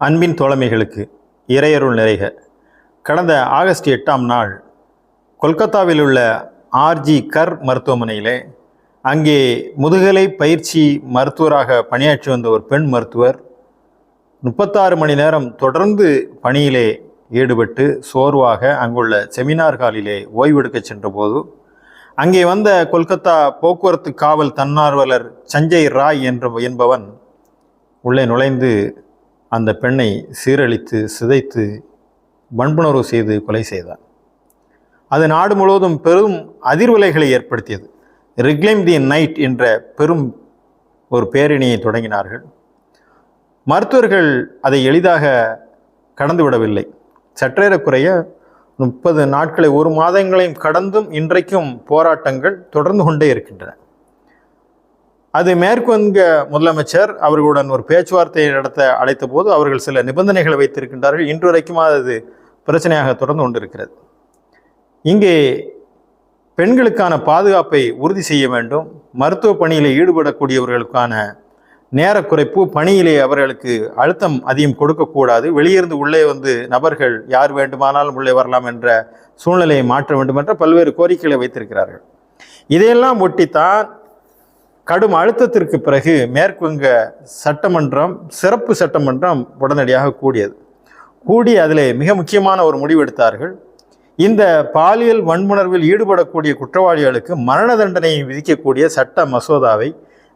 அன்பின் தோழமைகளுக்கு இறையருள் நிறைக. கடந்த ஆகஸ்ட் எட்டாம் நாள் கொல்கத்தாவில் உள்ள ஆர்ஜி கர் மருத்துவமனையிலே அங்கே முதுகலை பயிற்சி மருத்துவராக பணியாற்றி வந்த ஒரு பெண் மருத்துவர் முப்பத்தாறு மணி நேரம் தொடர்ந்து பணியிலே ஈடுபட்டு சோர்வாக அங்குள்ள செமினார் ஹாலிலே ஓய்வெடுக்க சென்றபோது அங்கே வந்த கொல்கத்தா போக்குவரத்து காவல் தன்னார்வலர் சஞ்சய் ராய் என்ற என்பவன் உள்ளே நுழைந்து அந்த பெண்ணை சீரழித்து சிதைத்து வன்புணர்வு செய்து கொலை செய்தார். அது நாடு முழுவதும் பெரும் அதிர்வலைகளை ஏற்படுத்தியது. ரிக்ளைம் தி நைட் என்ற பெரும் ஒரு பேரணியை தொடங்கினார்கள். மருத்துவர்கள் அதை எளிதாக கடந்துவிடவில்லை சற்றேறக்குறைய முப்பது நாட்களை ஒரு மாதங்களையும் கடந்தும் இன்றைக்கும் போராட்டங்கள் தொடர்ந்து கொண்டே இருக்கின்றன. அது மேற்குவங்க முதலமைச்சர் அவர்களுடன் ஒரு பேச்சுவார்த்தை நடத்த அழைத்த போது அவர்கள் சில நிபந்தனைகளை வைத்திருக்கின்றார்கள். இன்று வரைக்கும் அது பிரச்சனையாக தொடர்ந்து கொண்டிருக்கிறது. இங்கே பெண்களுக்கான பாதுகாப்பை உறுதி செய்ய வேண்டும். மருத்துவ பணியில் ஈடுபடக்கூடியவர்களுக்கான நேர குறைப்பு பணியிலே அவர்களுக்கு அழுத்தம் அதிகம் கொடுக்கக்கூடாது. வெளியிருந்து உள்ளே வந்து நபர்கள் யார் வேண்டுமானாலும் உள்ளே வரலாம் என்ற சூழ்நிலையை மாற்ற வேண்டும் என்ற பல்வேறு கோரிக்கைகளை வைத்திருக்கிறார்கள். இதையெல்லாம் ஒட்டித்தான் கடும் அழுத்தத்திற்கு பிறகு மேற்குவங்க சட்டமன்றம் சிறப்பு சட்டமன்றம் உடனடியாக கூடியது. கூடி அதில் மிக முக்கியமான ஒரு முடிவு எடுத்தார்கள். இந்த பாலியல் வன்முணர்வில் ஈடுபடக்கூடிய குற்றவாளிகளுக்கு மரண தண்டனையை விதிக்கக்கூடிய சட்ட மசோதாவை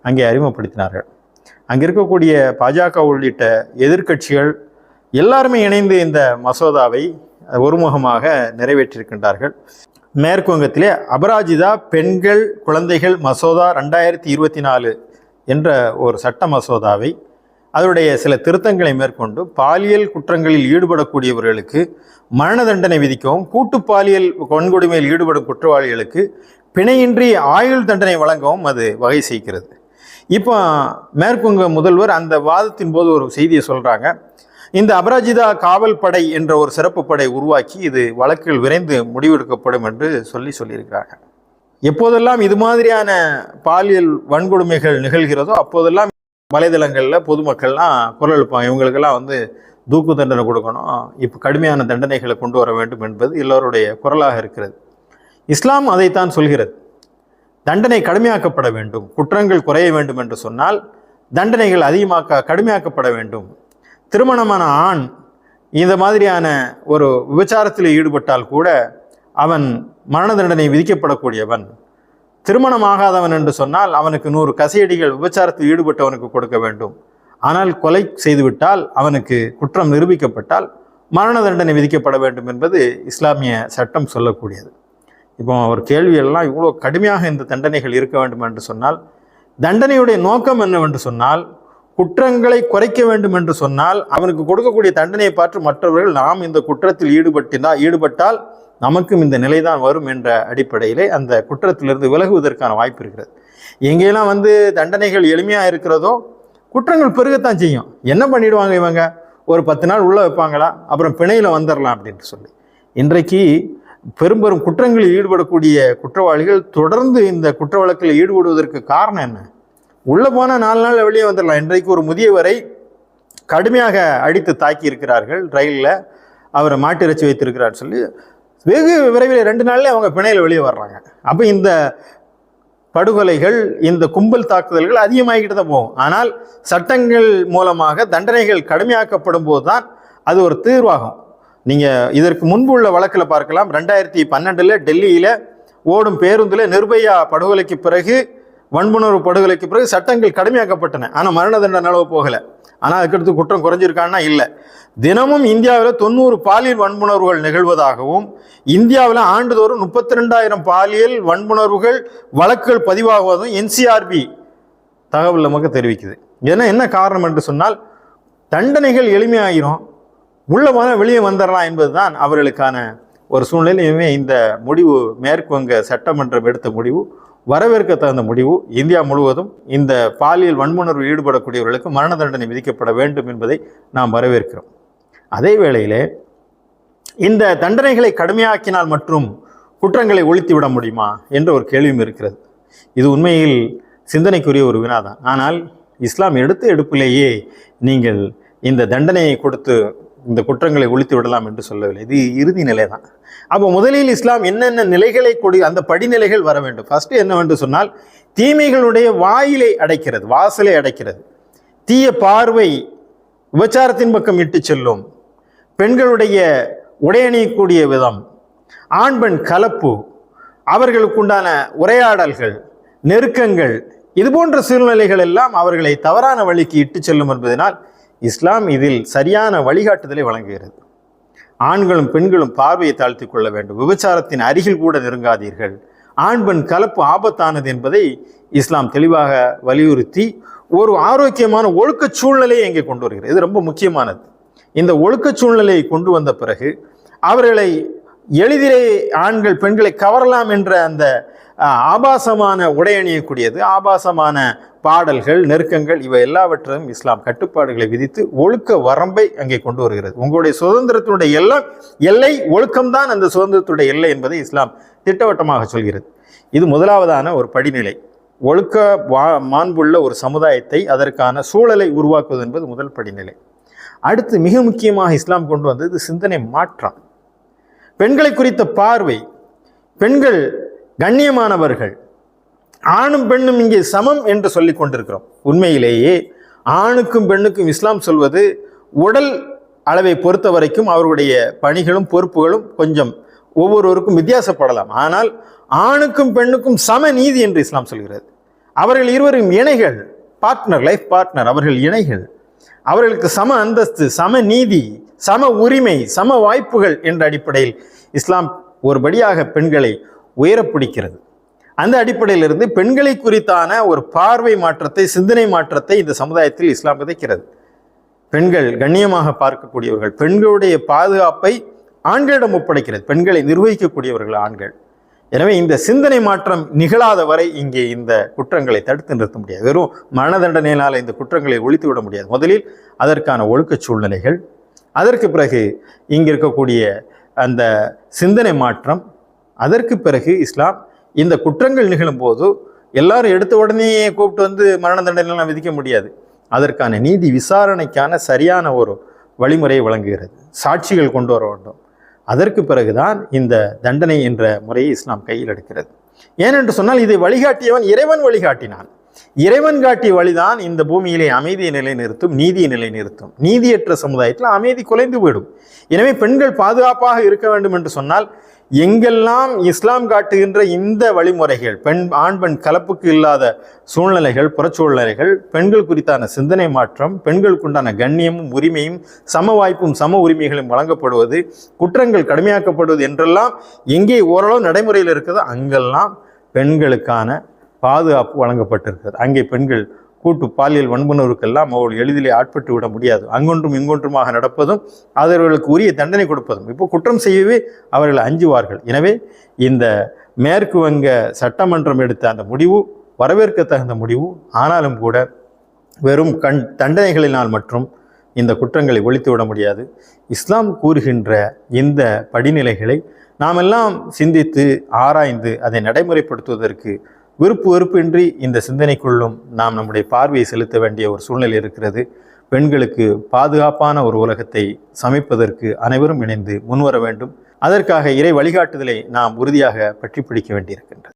அங்கே அறிமுகப்படுத்தினார்கள். அங்கே இருக்கக்கூடிய பாஜக உள்ளிட்ட எதிர்க்கட்சிகள் எல்லாருமே இணைந்து இந்த மசோதாவை ஒருமுகமாக நிறைவேற்றியிருக்கின்றார்கள். மேற்கு வங்கத்திலே அபராஜிதா பெண்கள் குழந்தைகள் மசோதா ரெண்டாயிரத்தி இருபத்தி நாலு என்ற ஒரு சட்ட மசோதாவை அதனுடைய சில திருத்தங்களை மேற்கொண்டு பாலியல் குற்றங்களில் ஈடுபடக்கூடியவர்களுக்கு மரண தண்டனை விதிக்கவும் கூட்டு பாலியல் வன்கொடுமையில் ஈடுபடும் குற்றவாளிகளுக்கு பிணையின்றி ஆயுள் தண்டனை வழங்கவும் அது வகை செய்கிறது. இப்போ மேற்குவங்க முதல்வர் அந்த வாதத்தின் போது ஒரு செய்தியை சொல்கிறாங்க இந்த அபராஜிதா காவல் படை என்ற ஒரு சிறப்பு படை உருவாக்கி இது வழக்கில் விரைந்து முடிவெடுக்கப்படும் என்று சொல்லி சொல்லியிருக்கிறாங்க. எப்போதெல்லாம் இது மாதிரியான பாலியல் வன்கொடுமைகள் நிகழ்கிறதோ அப்போதெல்லாம் வலைதளங்களில் பொதுமக்கள்லாம் குரல் எழுப்பாங்க இவங்களுக்கெல்லாம் வந்து தூக்கு தண்டனை கொடுக்கணும். இப்போ கடுமையான தண்டனைகளை கொண்டு வர வேண்டும் என்பது எல்லோருடைய குரலாக இருக்கிறது. இஸ்லாம் அதைத்தான் சொல்கிறது. தண்டனை கடுமையாக்கப்பட வேண்டும். குற்றங்கள் குறைய வேண்டும் என்று சொன்னால் தண்டனைகள் அதிகமாக்க கடுமையாக்கப்பட வேண்டும். திருமணமான ஆண் இந்த மாதிரியான ஒரு விபச்சாரத்தில் ஈடுபட்டால் கூட அவன் மரண தண்டனை விதிக்கப்படக்கூடியவன். திருமணமாகாதவன் என்று சொன்னால் அவனுக்கு நூறு கசையடிகள் விபச்சாரத்தில் ஈடுபட்டவனுக்கு கொடுக்க வேண்டும். ஆனால் கொலை செய்துவிட்டால் அவனுக்கு குற்றம் நிரூபிக்கப்பட்டால் மரண தண்டனை விதிக்கப்பட வேண்டும் என்பது இஸ்லாமிய சட்டம் சொல்லக்கூடியது. இப்போ அவர் கேள்வியெல்லாம் இவ்வளோ கடுமையாக இந்த தண்டனைகள் இருக்க வேண்டும் என்று சொன்னால் தண்டனையுடைய நோக்கம் என்னவென்று சொன்னால் குற்றங்களை குறைக்க வேண்டும் என்று சொன்னால் அவனுக்கு கொடுக்கக்கூடிய தண்டனையை பார்த்து மற்றவர்கள் நாம் இந்த குற்றத்தில் ஈடுபட்டினா ஈடுபட்டால் நமக்கும் இந்த நிலைதான் வரும் என்ற அடிப்படையிலே அந்த குற்றத்திலிருந்து விலகுவதற்கான வாய்ப்பு இருக்கிறது. எங்கெல்லாம் வந்து தண்டனைகள் எளிமையாக இருக்கிறதோ குற்றங்கள் பெருகத்தான் செய்யும். என்ன பண்ணிடுவாங்க இவங்க? ஒரு பத்து நாள் உள்ளே வைப்பாங்களா? அப்புறம் பிணையில் வந்துடலாம் அப்படின்ட்டு சொல்லி. இன்றைக்கு பெரும்பெரும் குற்றங்களில் ஈடுபடக்கூடிய குற்றவாளிகள் தொடர்ந்து இந்த குற்ற வழக்கில் ஈடுபடுவதற்கு காரணம் என்ன? உள்ளே போனால் நாலு நாள் வெளியே வந்துடலாம். இன்றைக்கு ஒரு முதியவரை கடுமையாக அடித்து தாக்கி இருக்கிறார்கள். ரயிலில் அவரை மாட்டிறைச்சி வைத்திருக்கிறார் சொல்லி வெகு விரைவில் ரெண்டு நாள்ல அவங்க பிணையில் வெளியே வர்றாங்க. அப்போ இந்த படுகொலைகள் இந்த கும்பல் தாக்குதல்கள் அதிகமாகிட்டு தான் போகும். ஆனால் சட்டங்கள் மூலமாக தண்டனைகள் கடுமையாக்கப்படும் போது தான் அது ஒரு தீர்வாகும். நீங்கள் இதற்கு முன்பு உள்ள வழக்கில் பார்க்கலாம். ரெண்டாயிரத்தி பன்னெண்டில் டெல்லியில் ஓடும் பேருந்தில் நிர்பயா படுகொலைக்கு பிறகு வன்புணர்வு படுகொலைக்கு பிறகு சட்டங்கள் கடுமையாக்கப்பட்டன. ஆனால் மரண தண்டனை அளவு போகலை. ஆனால் அதுக்கடுத்து குற்றம் குறைஞ்சிருக்கான்னா இல்லை. தினமும் இந்தியாவில் தொண்ணூறு பாலியல் வன்புணர்வுகள் நிகழ்வதாகவும் இந்தியாவில் ஆண்டுதோறும் முப்பத்தி ரெண்டாயிரம் பாலியல் வன்புணர்வுகள் வழக்குகள் பதிவாகுவதும் என்சிஆர்பி தகவல் நமக்கு தெரிவிக்குது. ஏன்னா என்ன காரணம் என்று சொன்னால் தண்டனைகள் எளிமையாகிரும் உள்ள போனால் வெளியே வந்துடலாம் என்பதுதான் அவர்களுக்கான ஒரு சூழ்நிலையுமே இந்த முடிவு மேற்கு வங்க சட்டமன்றம் எடுத்த முடிவு. வரவேற்க தகுந்த முடிவு இந்தியா முழுவதும் இந்த பாலியல் வன்முணர்வு ஈடுபடக்கூடியவர்களுக்கு மரண தண்டனை விதிக்கப்பட வேண்டும் என்பதை நாம் வரவேற்கிறோம். அதே வேளையிலே இந்த தண்டனைகளை கடுமையாக்கினால் மற்றும் குற்றங்களை ஒழித்து விட முடியுமா என்ற ஒரு கேள்வியும் இருக்கிறது. இது உண்மையில் சிந்தனைக்குரிய ஒரு வினாதான். ஆனால் இஸ்லாம் எடுத்த எடுப்பிலேயே நீங்கள் இந்த தண்டனையை கொடுத்து இந்த குற்றங்களை ஒழித்து விடலாம் என்று சொல்லவில்லை. இது இறுதி நிலை தான் அப்போ முதலில் இஸ்லாம் என்னென்ன நிலைகளை கொடு அந்த படிநிலைகள் வர வேண்டும்? ஃபர்ஸ்ட் என்னவென்று சொன்னால் தீமைகளுடைய வாயிலை அடைக்கிறது வாசலை அடைக்கிறது. தீய பார்வை விபச்சாரத்தின் பக்கம் இட்டு செல்லும். பெண்களுடைய உடையணியக்கூடிய விதம் ஆண் பெண் கலப்பு அவர்களுக்குண்டான உரையாடல்கள் நெருக்கங்கள் இது போன்ற சூழ்நிலைகள் எல்லாம் அவர்களை தவறான வழிக்கு இட்டு செல்லும் என்பதனால் இஸ்லாம் இதில் சரியான வழிகாட்டுதலை வழங்குகிறது. ஆண்களும் பெண்களும் பார்வையை தாழ்த்திக் கொள்ள வேண்டும். விபச்சாரத்தின் அருகில் கூட நெருங்காதீர்கள். ஆண் பெண் கலப்பு ஆபத்தானது என்பதை இஸ்லாம் தெளிவாக வலியுறுத்தி ஒரு ஆரோக்கியமான ஒழுக்க சூழ்நிலையை இங்கே கொண்டு வருகிறது. இது ரொம்ப முக்கியமானது. இந்த ஒழுக்க சூழ்நிலையை கொண்டு வந்த பிறகு அவர்களை எளிதிலே ஆண்கள் பெண்களை கவரலாம் என்ற அந்த ஆபாசமான உடை அணியக்கூடியது. ஆபாசமான பாடல்கள் நெருக்கங்கள் இவை எல்லாவற்றையும் இஸ்லாம் கட்டுப்பாடுகளை விதித்து ஒழுக்க வரம்பை அங்கே கொண்டு வருகிறது. உங்களுடைய சுதந்திரத்தினுடைய எல்லாம் எல்லை ஒழுக்கம்தான் அந்த சுதந்திரத்துடைய எல்லை என்பதை இஸ்லாம் திட்டவட்டமாக சொல்கிறது. இது முதலாவதான ஒரு படிநிலை. ஒழுக்க வா மாண்புள்ள ஒரு சமுதாயத்தை அதற்கான சூழலை உருவாக்குவது என்பது முதல் படிநிலை. அடுத்து மிக முக்கியமாக இஸ்லாம் கொண்டு வந்தது சிந்தனை மாற்றம். பெண்களை குறித்த பார்வை. பெண்கள் கண்ணியமானவர்கள். ஆணும் பெண்ணும் இங்கே சமம் என்று சொல்லி கொண்டிருக்கிறோம். உண்மையிலேயே ஆணுக்கும் பெண்ணுக்கும் இஸ்லாம் சொல்வது உடல் அளவை பொறுத்த வரைக்கும் அவர்களுடைய பணிகளும் பொறுப்புகளும் கொஞ்சம் ஒவ்வொருவருக்கும் வித்தியாசப்படலாம். ஆனால் ஆணுக்கும் பெண்ணுக்கும் சம நீதி என்று இஸ்லாம் சொல்கிறது. அவர்கள் இருவரும் இணைகள் பார்ட்னர் லைஃப் பார்ட்னர் அவர்கள் இணைகள். அவர்களுக்கு சம அந்தஸ்து சம நீதி சம உரிமை சம வாய்ப்புகள் என்ற அடிப்படையில் இஸ்லாம் ஒருபடியாக பெண்களை உயர பிடிக்கிறது அந்த அடிப்படையிலிருந்து பெண்களை குறித்தான ஒரு பார்வை மாற்றத்தை சிந்தனை மாற்றத்தை இந்த சமுதாயத்தில் இஸ்லாம் விதைக்கிறது. பெண்கள் கண்ணியமாக பார்க்கக்கூடியவர்கள் பெண்களுடைய பாதுகாப்பை ஆண்களிடம் ஒப்படைக்கிறது. பெண்களை நிர்வகிக்கக்கூடியவர்கள் ஆண்கள். எனவே இந்த சிந்தனை மாற்றம் நிகழாத வரை இங்கே இந்த குற்றங்களை தடுத்து நிறுத்த முடியாது. வெறும் மரண தண்டனையினால் இந்த குற்றங்களை ஒழித்து விட முடியாது. முதலில் அதற்கான ஒழுக்கச் சூழ்நிலைகள் அதற்கு பிறகு இங்கே இருக்கக்கூடிய அந்த சிந்தனை மாற்றம் அதற்கு பிறகு இஸ்லாம் இந்த குற்றங்கள் நிகழும்போது எல்லாரும் எடுத்த உடனே கூப்பிட்டு வந்து மரண தண்டனைலாம் விதிக்க முடியாது. அதற்கான நீதி விசாரணைக்கான சரியான ஒரு வழிமுறையை வழங்குகிறது. சாட்சிகள் கொண்டு வர வேண்டும். அதற்கு பிறகுதான் இந்த தண்டனை என்ற முறையை இஸ்லாம் கையில் எடுக்கிறது. ஏனென்று சொன்னால் இதை வழிகாட்டியவன் இறைவன் வழிகாட்டினான். இறைவன் காட்டிய வழிதான் இந்த பூமியிலே அமைதியை நிலைநிறுத்தும் நீதியை நிலைநிறுத்தும். நீதியற்ற சமுதாயத்தில் அமைதி குலைந்து விடும் எனவே பெண்கள் பாதுகாப்பாக இருக்க வேண்டும் என்று சொன்னால் எங்கெல்லாம் இஸ்லாம் காட்டுகின்ற இந்த வழிமுறைகள் பெண் ஆண் பெண் கலப்புக்கு இல்லாத சூழ்நிலைகள் புறச்சூழ்நிலைகள் பெண்கள் குறித்தான சிந்தனை மாற்றம் பெண்களுக்குண்டான கண்ணியமும் உரிமையும் சம வாய்ப்பும் சம உரிமைகளும் வழங்கப்படுவது குற்றங்கள் கடுமையாக்கப்படுவது என்றெல்லாம் எங்கே ஓரளவு நடைமுறையில் இருக்குதோ அங்கெல்லாம் பெண்களுக்கான பாதுகாப்பு வழங்கப்பட்டிருக்கிறது. அங்கே பெண்கள் கூட்டு பாலியல் வன்புணர்வுக்கெல்லாம் அவர்கள் எளிதிலே ஆட்பட்டு விட முடியாது. அங்கொன்றும் இங்கொன்றுமாக நடப்பதும் அவர்களுக்கு உரிய தண்டனை கொடுப்பதும். இப்போ குற்றம் செய்யவே அவர்கள் அஞ்சுவார்கள். எனவே இந்த மேற்கு வங்க சட்டமன்றம் எடுத்த அந்த முடிவு வரவேற்க தகுந்த முடிவு ஆனாலும் கூட வெறும் கண் தண்டனைகளினால் மற்றும் இந்த குற்றங்களை ஒழித்து விட முடியாது. இஸ்லாம் கூறுகின்ற இந்த படிநிலைகளை நாமெல்லாம் சிந்தித்து ஆராய்ந்து அதை நடைமுறைப்படுத்துவதற்கு விருப்பு வெறுப்பின்றி இந்த சிந்தனைக்குள்ளும் நாம் நம்முடைய பார்வையை செலுத்த வேண்டிய ஒரு சூழ்நிலை இருக்கிறது. பெண்களுக்கு பாதுகாப்பான ஒரு உலகத்தை சமைப்பதற்கு அனைவரும் இணைந்து முன்வர வேண்டும். அதற்காக இறை வழிகாட்டுதலை நாம் உறுதியாக பற்றி பிடிக்க வேண்டியிருக்கின்றது.